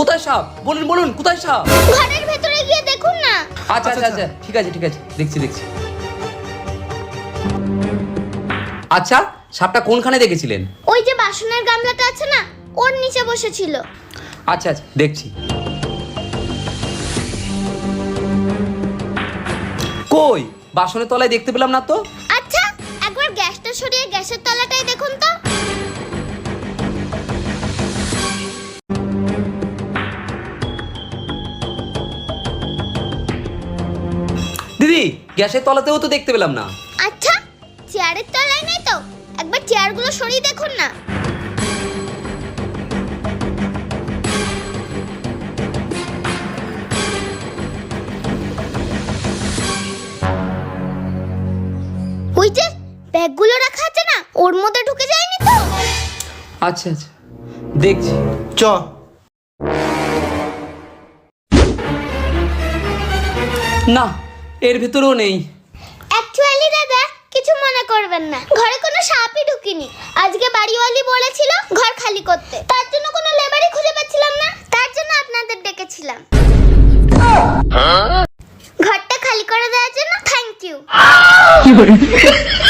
কোথায় সাপ? বলুন বলুন কোথায় সাপ? ঘরের ভেতরে গিয়ে দেখুন না। আচ্ছা আচ্ছা আচ্ছা ঠিক আছে ঠিক আছে দেখছি দেখছি। আচ্ছা সাপটা কোনখানে দেখেছিলেন? ওই যে বাসনের গামলাটা আছে না ওর নিচে বসেছিল। আচ্ছা আচ্ছা দেখছি। কই? বাসনের তলায় দেখতে পেলাম না তো? আচ্ছা একবার গ্যাসটা সরিয়ে গ্যাসের তলাটাই দেখুন তো। দিদি গ্যাসের তলাতেও তো দেখতে পেলাম না। আচ্ছা চেয়ারের তলায় নেই তো? একবার চেয়ারগুলো সরিয়ে দেখুন না। ওই যে ব্যাগগুলো রাখা আছে না ওর মধ্যে ঢুকে যায়নি তো? আচ্ছা আচ্ছা দেখছি। চ। না এর ভেতরেও নেই। অ্যাকচুয়ালি দাদা কিছু মনে করবেন না। ঘরে কোনো সাপই ঢুকিনি। আজকে বাড়িওয়ালি বলেছিল ঘর খালি করতে। তার জন্য কোনো লেবারই খুঁজে পাচ্ছিলাম না। তার জন্য আপনাদের ডেকেছিলাম। ঘরটা খালি করে দেওয়ার জন্য থ্যাংক ইউ